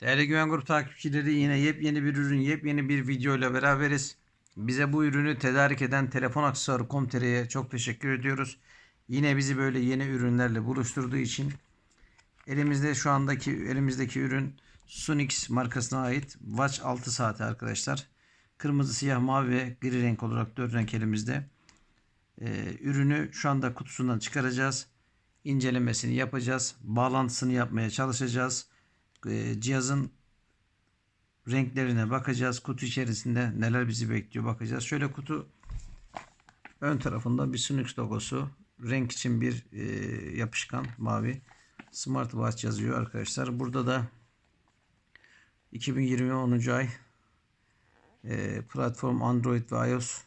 Değerli Güven Grup takipçileri yine yepyeni bir ürün, yepyeni bir video ile beraberiz. Bize bu ürünü tedarik eden Telefon Aksesuarı Komtere'ye çok teşekkür ediyoruz. Yine bizi böyle yeni ürünlerle buluşturduğu için elimizde şu andaki elimizdeki ürün Sunix markasına ait Watch 6 saati arkadaşlar. Kırmızı, siyah, mavi ve gri renk olarak 4 renk elimizde. Ee, ürünü şu anda kutusundan çıkaracağız. İncelemesini yapacağız. Bağlantısını yapmaya çalışacağız. Ee, cihazın renklerine bakacağız. Kutu içerisinde neler bizi bekliyor bakacağız. Şöyle kutu ön tarafında bir Sunix logosu. Renk için bir e, yapışkan mavi. Smartwatch yazıyor arkadaşlar. Burada da 2020 10. ay e, platform Android ve iOS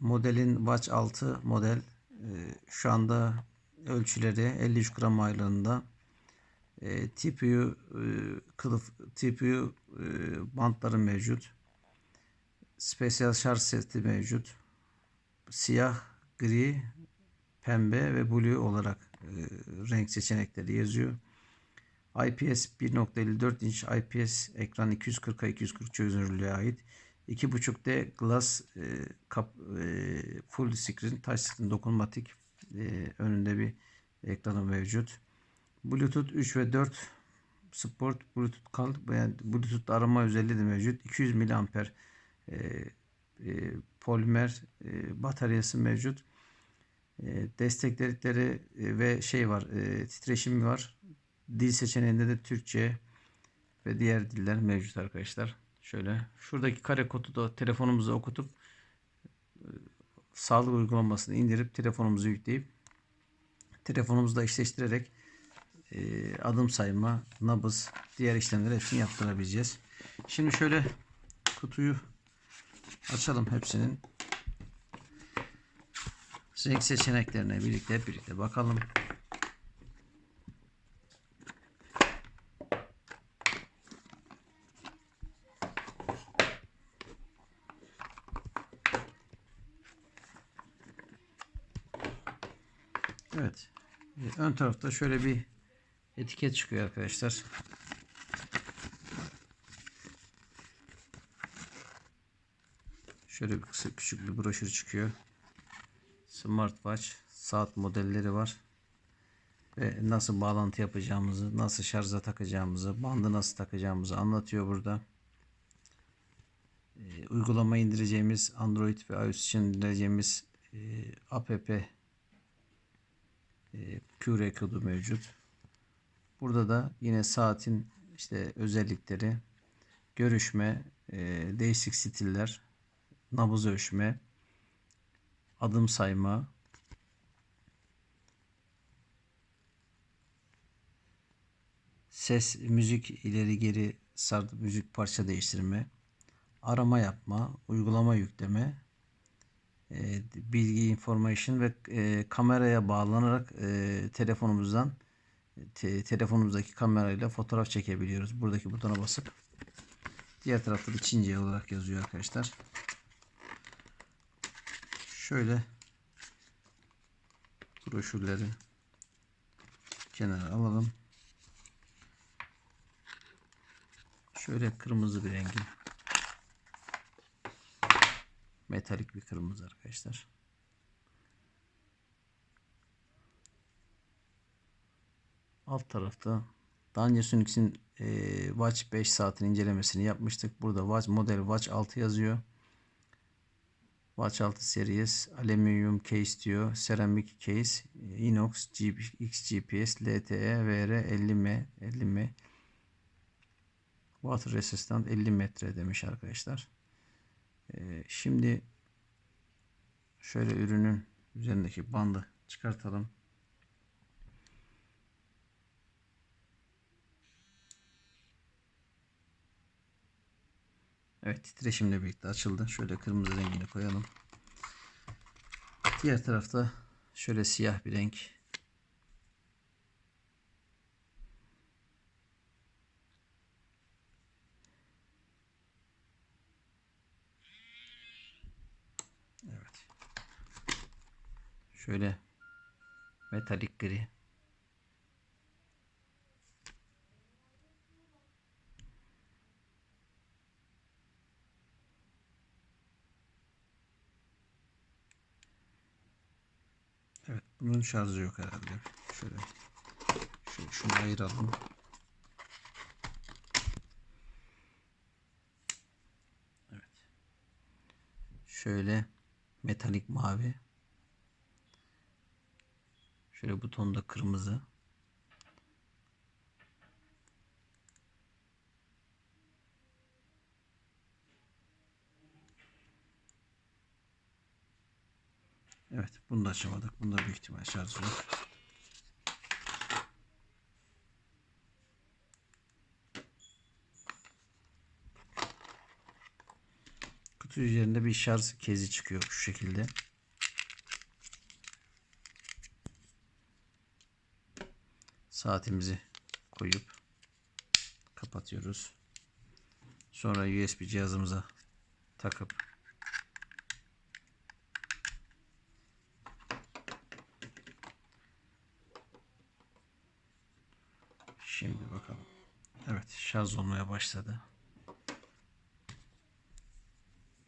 modelin Watch 6 model e, şu anda ölçüleri 53 gram ağırlığında e, TPU e, kılıf TPU e, bantları mevcut. Spesyal şarj seti mevcut. Siyah, gri, pembe ve blue olarak e, renk seçenekleri yazıyor. IPS 1.54 inç IPS ekran 240'a 240 çözünürlüğe ait. 2.5D glass e, kap, e, full screen touch screen dokunmatik e, önünde bir ekranı mevcut. Bluetooth 3 ve 4 Sport Bluetooth kal yani Bluetooth arama özelliği de mevcut. 200 mAh e, e, polimer e, bataryası mevcut. E, destekledikleri e, ve şey var e, titreşimi var. Dil seçeneğinde de Türkçe ve diğer diller mevcut arkadaşlar. Şöyle şuradaki kare kodu da telefonumuza okutup e, sağlık uygulamasını indirip telefonumuzu yükleyip telefonumuzla eşleştirerek e, adım sayma, nabız, diğer işlemleri hepsini yaptırabileceğiz. Şimdi şöyle kutuyu açalım hepsinin. Renk seçeneklerine birlikte birlikte bakalım. Evet. E, Ön tarafta şöyle bir etiket çıkıyor arkadaşlar. Şöyle kısa küçük bir broşür çıkıyor. Smartwatch saat modelleri var. Ve nasıl bağlantı yapacağımızı, nasıl şarja takacağımızı, bandı nasıl takacağımızı anlatıyor burada. E, uygulama indireceğimiz Android ve iOS için indireceğimiz e, app e, QR kodu mevcut. Burada da yine saatin işte özellikleri, görüşme, e, değişik stiller, nabız ölçme, adım sayma, ses, müzik ileri geri sar, müzik parça değiştirme, arama yapma, uygulama yükleme, e, bilgi, information ve e, kameraya bağlanarak e, telefonumuzdan te, telefonumuzdaki kamerayla fotoğraf çekebiliyoruz. Buradaki butona basıp diğer tarafta da Çince olarak yazıyor arkadaşlar. Şöyle broşürleri kenara alalım. Şöyle kırmızı bir rengi. Metalik bir kırmızı arkadaşlar. Alt tarafta daha önce Sunix'in e, Watch 5 saatin incelemesini yapmıştık. Burada Watch model Watch 6 yazıyor. Watch 6 series alüminyum case diyor. Seramik case, inox, XGPS, LTE, VR 50M, 50M. Water resistant 50 metre demiş arkadaşlar. Ee, şimdi şöyle ürünün üzerindeki bandı çıkartalım. Evet titreşimle birlikte açıldı. Şöyle kırmızı rengini koyalım. Diğer tarafta şöyle siyah bir renk. Evet. Şöyle metalik gri. Şarjı yok herhalde. Şöyle, şöyle şunu ayıralım. Evet. Şöyle metalik mavi. Şöyle butonda kırmızı. Evet bunu da açamadık. Bunda büyük ihtimal şarjı yok. Kutu üzerinde bir şarj kezi çıkıyor şu şekilde. Saatimizi koyup kapatıyoruz. Sonra USB cihazımıza takıp Şimdi bakalım. Evet şarj olmaya başladı.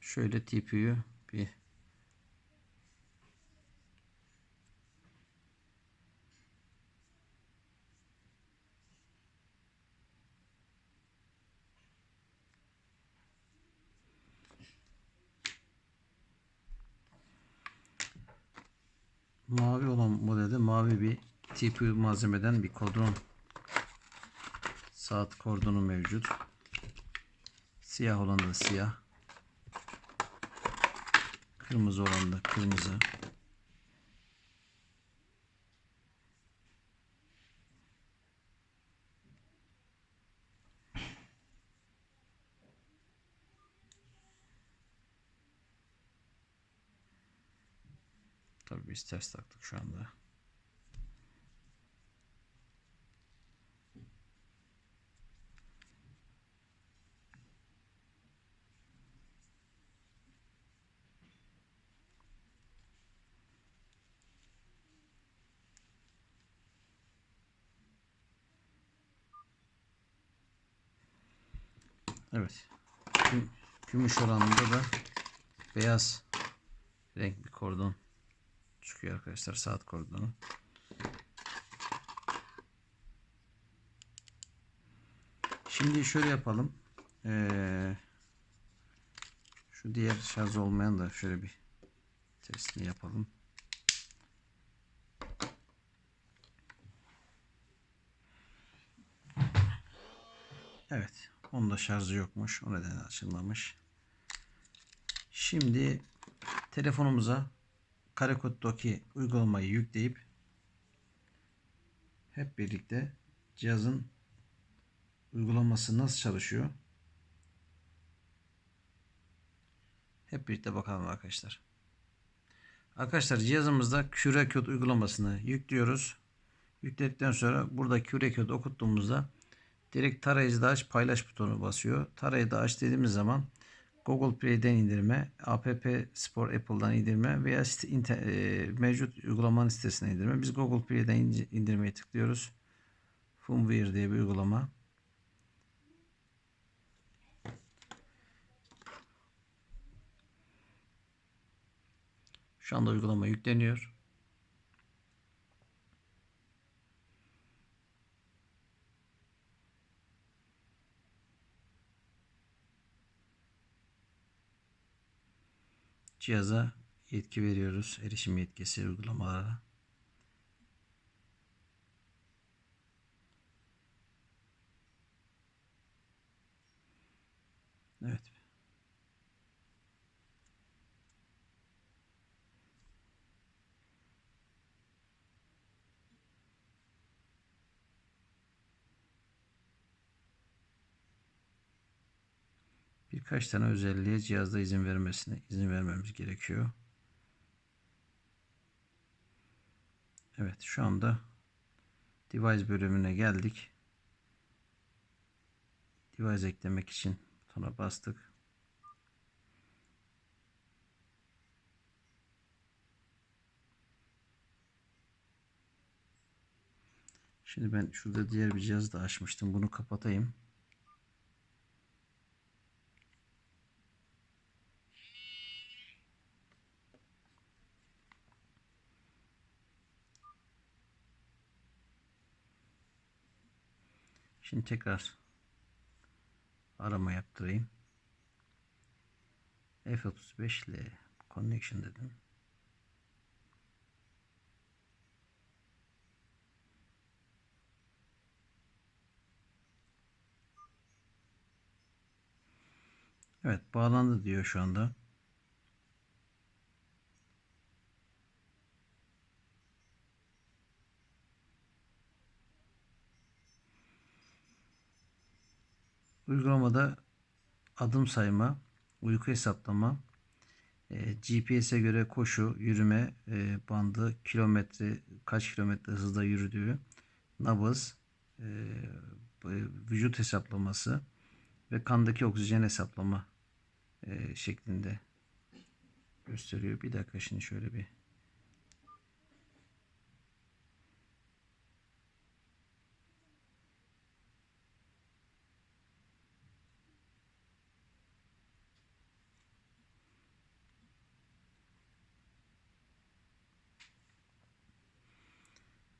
Şöyle TPU'yu bir mavi olan modelde mavi bir TPU malzemeden bir kodron saat kordonu mevcut. Siyah olan da siyah. Kırmızı olan da kırmızı. Tabii biz ters taktık şu anda. Evet. Güm- Gümüş oranında da beyaz renk bir kordon çıkıyor arkadaşlar. Saat kordonu. Şimdi şöyle yapalım. Ee, şu diğer şarj olmayan da şöyle bir testini yapalım. Evet. Onda şarjı yokmuş. O nedenle açılmamış. Şimdi telefonumuza Karekod'daki uygulamayı yükleyip hep birlikte cihazın uygulaması nasıl çalışıyor hep birlikte bakalım arkadaşlar. Arkadaşlar cihazımızda QR kod uygulamasını yüklüyoruz. Yükledikten sonra burada QR kod okuttuğumuzda direkt tarayıcıda aç paylaş butonu basıyor. Tarayıcıda aç dediğimiz zaman Google Play'den indirme, App Store Apple'dan indirme veya site, inter, e, mevcut uygulamanın sitesine indirme. Biz Google Play'den indirmeye tıklıyoruz. Firmware diye bir uygulama. Şu anda uygulama yükleniyor. Cihaza yetki veriyoruz. Erişim yetkisi uygulamalara. Evet. Birkaç tane özelliğe cihazda izin vermesine izin vermemiz gerekiyor. Evet şu anda device bölümüne geldik. Device eklemek için butona bastık. Şimdi ben şurada diğer bir cihazı da açmıştım. Bunu kapatayım. Şimdi tekrar arama yaptırayım. F35 ile connection dedim. Evet bağlandı diyor şu anda. Uygulamada adım sayma, uyku hesaplama, e, GPS'e göre koşu, yürüme e, bandı, kilometre, kaç kilometre hızla yürüdüğü, nabız, e, vücut hesaplaması ve kandaki oksijen hesaplama şeklinde gösteriyor. Bir dakika şimdi şöyle bir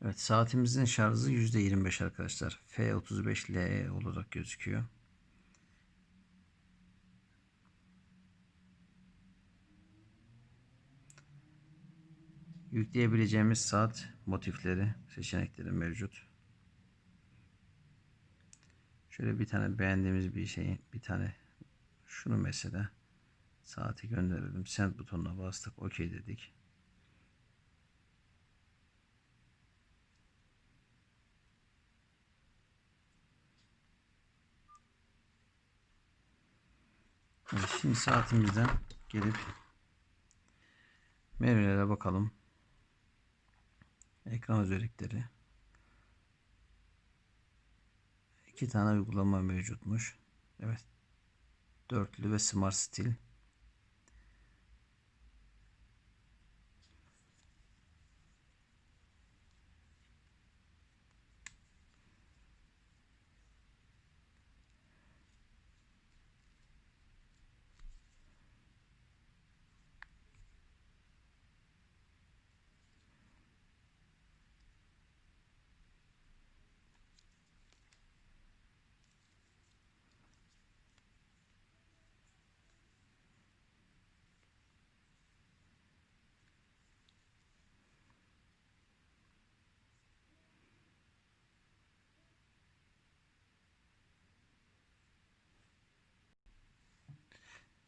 Evet saatimizin şarjı %25 arkadaşlar. F35LE olarak gözüküyor. Yükleyebileceğimiz saat motifleri, seçenekleri mevcut. Şöyle bir tane beğendiğimiz bir şey, bir tane şunu mesela saati gönderelim. Send butonuna bastık. OK dedik. Şimdi saatimizden gelip menülere bakalım. Ekran özellikleri. İki tane uygulama mevcutmuş. Evet. Dörtlü ve Smart Stil.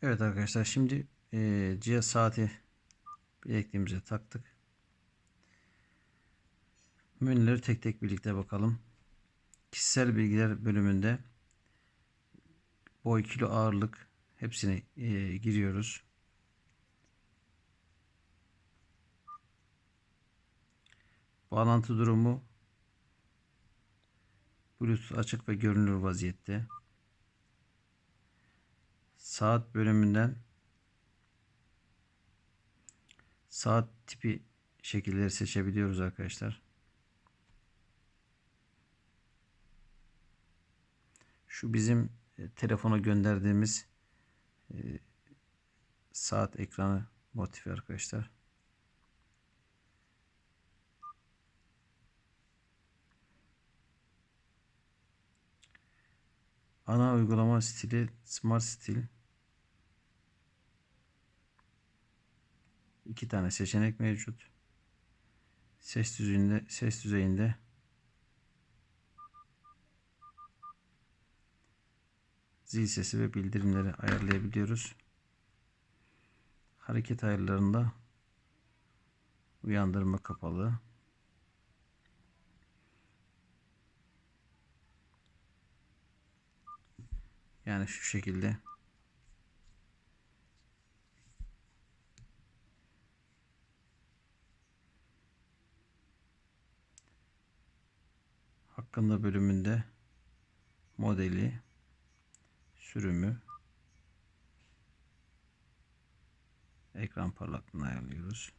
Evet arkadaşlar şimdi e, cihaz saati bilekliğimize taktık. Menüleri tek tek birlikte bakalım. Kişisel bilgiler bölümünde boy, kilo, ağırlık hepsini e, giriyoruz. Bağlantı durumu Bluetooth açık ve görünür vaziyette saat bölümünden saat tipi şekilleri seçebiliyoruz arkadaşlar. Şu bizim e, telefona gönderdiğimiz e, saat ekranı motifi arkadaşlar. Ana uygulama stili Smart Stil. İki tane seçenek mevcut. Ses düzeyinde ses düzeyinde zil sesi ve bildirimleri ayarlayabiliyoruz. Hareket ayarlarında uyandırma kapalı. Yani şu şekilde hakkında bölümünde modeli, sürümü, ekran parlaklığını ayarlıyoruz.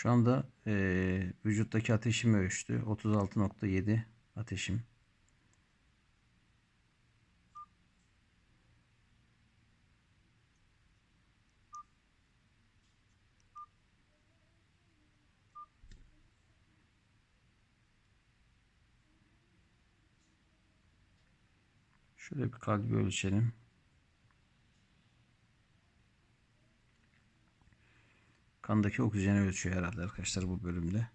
Şu anda eee, vücuttaki ateşimi ölçtü. 36.7 ateşim. Şöyle bir kalbi ölçelim. Kandaki oksijeni ölçüyor herhalde arkadaşlar bu bölümde.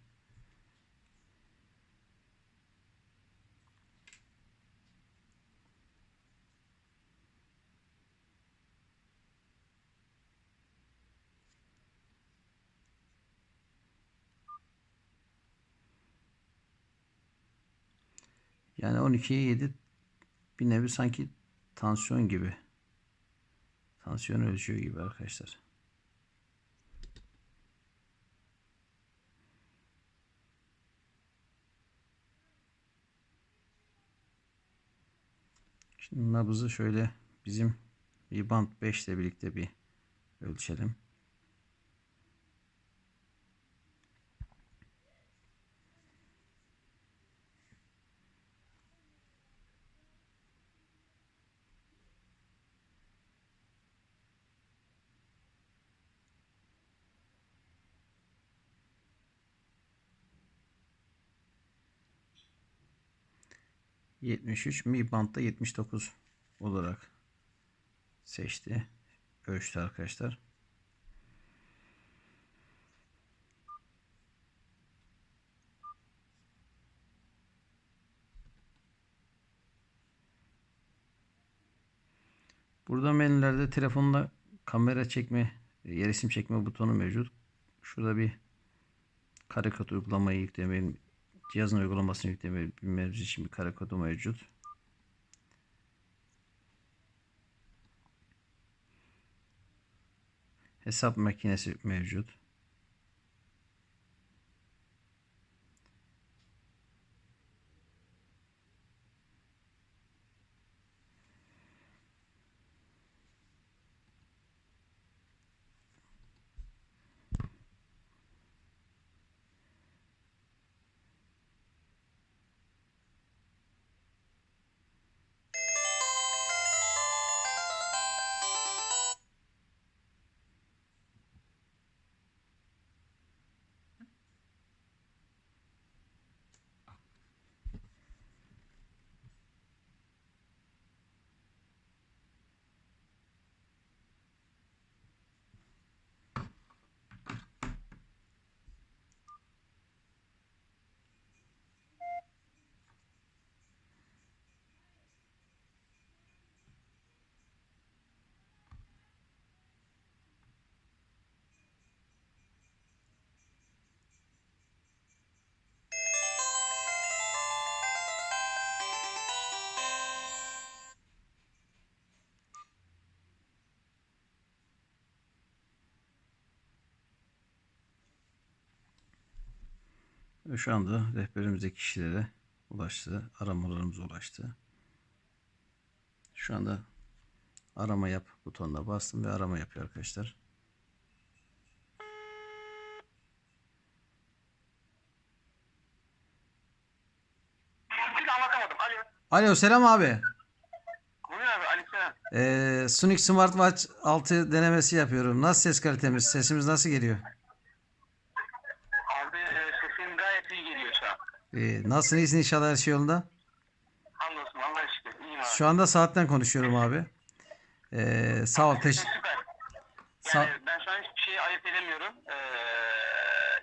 Yani 12'ye 7 bir nevi sanki tansiyon gibi. Tansiyon ölçüyor gibi arkadaşlar. Şimdi nabızı şöyle bizim band 5 ile birlikte bir ölçelim. ...73 mi bandda 79 olarak seçti. Ölçtü arkadaşlar. Burada menülerde telefonla kamera çekme, e, resim çekme butonu mevcut. Şurada bir karekod uygulamayı yüklemeyin. Cihazın uygulamasını yükleyebilmemiz için bir karekodu mevcut. Hesap makinesi mevcut. Ve şu anda rehberimizdeki kişilere ulaştı. Aramalarımız ulaştı. Şu anda arama yap butonuna bastım ve arama yapıyor arkadaşlar. Alo. Selam abi. Buyur. Ee, Sonic Smartwatch 6 denemesi yapıyorum. Nasıl ses kalitemiz? Sesimiz nasıl geliyor? Abi e, sesin gayet iyi geliyor şu an. Ee, nasılsın? İyisin inşallah her şey yolunda. Hamdolsun Allah'a şükür. İyiyim abi. Şu anda saatten konuşuyorum abi. Ee, sağ ol. Teş Süper. Yani ben şu an hiçbir şeyi ayırt edemiyorum. Ee,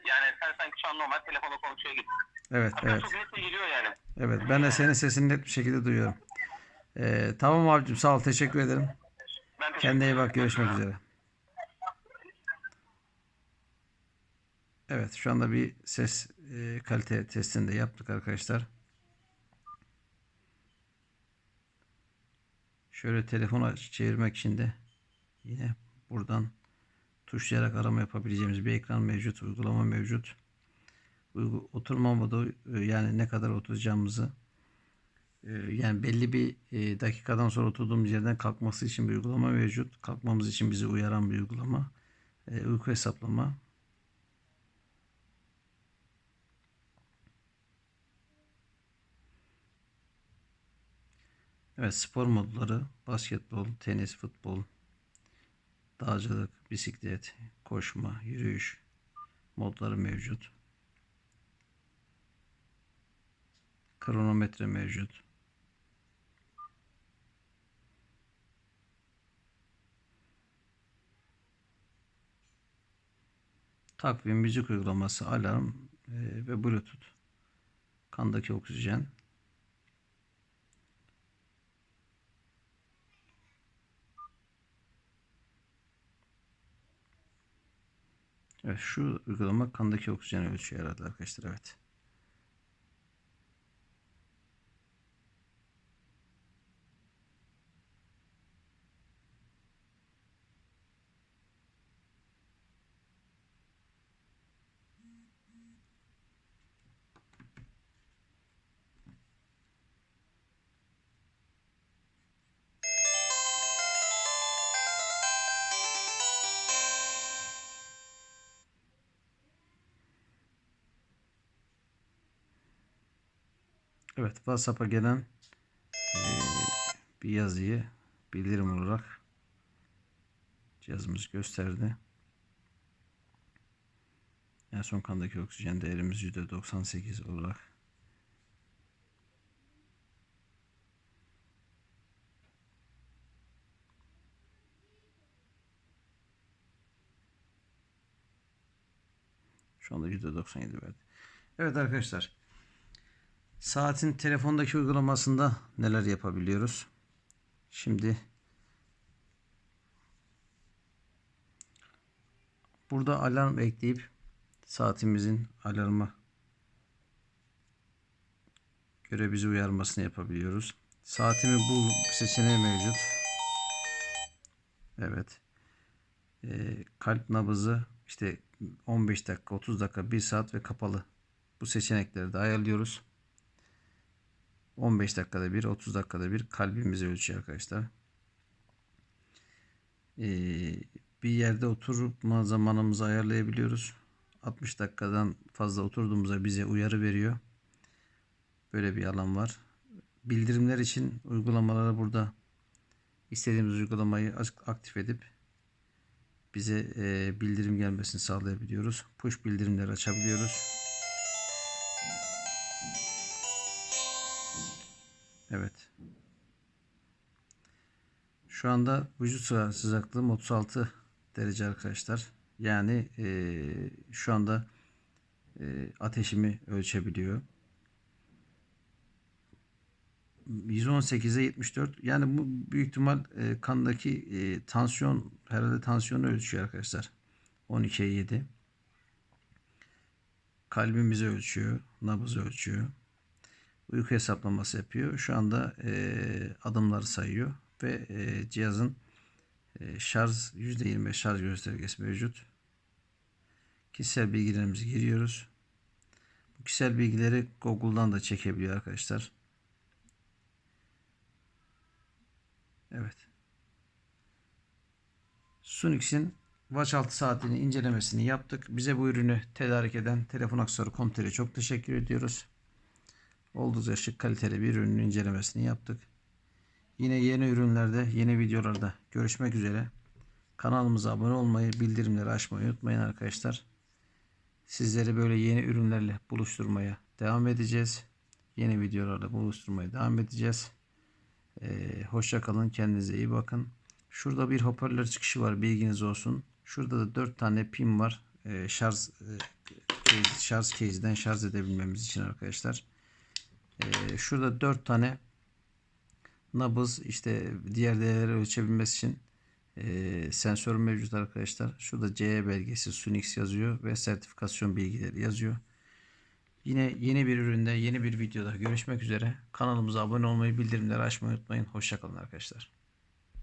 yani sen sanki şu an normal telefonla konuşuyor gibi. evet Hatta evet. çok net geliyor yani. Evet ben de senin sesini net bir şekilde duyuyorum. Ee, tamam abicim sağ ol. Teşekkür ederim. Ben teşekkür Kendine iyi bak. Görüşmek üzere. Evet şu anda bir ses e, kalite testini de yaptık arkadaşlar. Şöyle telefonu aç- çevirmek için de yine buradan tuşlayarak arama yapabileceğimiz bir ekran mevcut, uygulama mevcut. Oturma modu e, yani ne kadar oturacağımızı e, yani belli bir dakikadan sonra oturduğumuz yerden kalkması için bir uygulama mevcut. Kalkmamız için bizi uyaran bir uygulama. Uyku hesaplama. Evet spor modları basketbol, tenis, futbol, dağcılık, bisiklet, koşma, yürüyüş modları mevcut. Kronometre mevcut. Takvim, müzik uygulaması, alarm e, ve Bluetooth. Kandaki oksijen. Evet şu uygulama kandaki oksijeni ölçüyor herhalde arkadaşlar evet. Evet WhatsApp'a gelen eee, bir yazıyı bildirim olarak cihazımız gösterdi. En son kandaki oksijen değerimiz %98 olarak Şu anda %97 verdi. Evet arkadaşlar. Saatin telefondaki uygulamasında neler yapabiliyoruz? Şimdi burada alarm ekleyip saatimizin alarma göre bizi uyarmasını yapabiliyoruz. Saatimi bul seçeneği mevcut. Evet. Ee, kalp nabızı işte 15 dakika, 30 dakika, 1 saat ve kapalı. Bu seçenekleri de ayarlıyoruz. 15 dakikada bir, 30 dakikada bir kalbimizi ölçüyor arkadaşlar. Ee, bir yerde oturma zamanımızı ayarlayabiliyoruz. 60 dakikadan fazla oturduğumuzda bize uyarı veriyor. Böyle bir alan var. Bildirimler için uygulamaları burada istediğimiz uygulamayı aktif edip bize e, bildirim gelmesini sağlayabiliyoruz. Push bildirimleri açabiliyoruz. Evet. Şu anda vücut sıcaklığım 36 derece arkadaşlar. Yani e, şu anda e, ateşimi ölçebiliyor. 118'e 74. Yani bu büyük ihtimal e, kandaki e, tansiyon herhalde tansiyonu ölçüyor arkadaşlar. 12'ye 7. Kalbimizi ölçüyor, nabızı ölçüyor uyku hesaplaması yapıyor. Şu anda e, adımları sayıyor ve e, cihazın e, şarj %25 şarj göstergesi mevcut. Kişisel bilgilerimizi giriyoruz. Bu kişisel bilgileri Google'dan da çekebiliyor arkadaşlar. Evet. Sunix'in Watch 6 saatini incelemesini yaptık. Bize bu ürünü tedarik eden Telefon Aksesuarı çok teşekkür ediyoruz. Oldukça şık kaliteli bir ürünün incelemesini yaptık. Yine yeni ürünlerde, yeni videolarda görüşmek üzere. Kanalımıza abone olmayı, bildirimleri açmayı unutmayın arkadaşlar. Sizleri böyle yeni ürünlerle buluşturmaya devam edeceğiz. Yeni videolarla buluşturmaya devam edeceğiz. Ee, hoşça kalın, kendinize iyi bakın. Şurada bir hoparlör çıkışı var, bilginiz olsun. Şurada da 4 tane pin var. Ee, şarj e, şarj case'den şarj edebilmemiz için arkadaşlar. Ee, şurada 4 tane nabız işte diğer değerleri ölçebilmesi için e, sensör mevcut arkadaşlar. Şurada CE belgesi Sunix yazıyor ve sertifikasyon bilgileri yazıyor. Yine yeni bir üründe yeni bir videoda görüşmek üzere. Kanalımıza abone olmayı bildirimleri açmayı unutmayın. Hoşçakalın arkadaşlar.